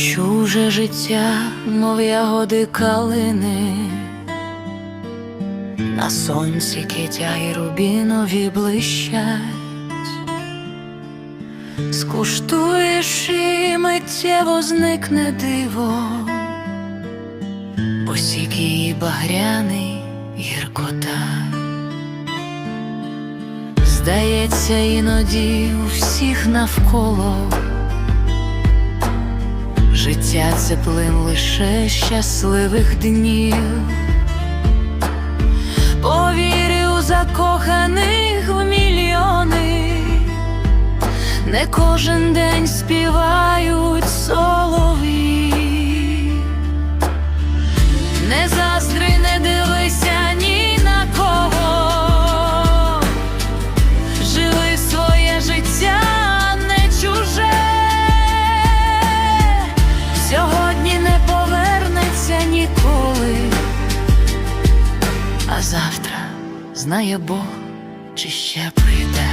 чуже життя, мов ягоди калини, на сонці китя і рубінові блищать, скуштуєш і миттєво зникне диво, посік її багряний гіркота. Здається, іноді у всіх навколо життя це плин лише щасливих днів. повірю закоханих в мільйони, не кожен день співають солові. Не Завтра знає Бог, чи ще прийде.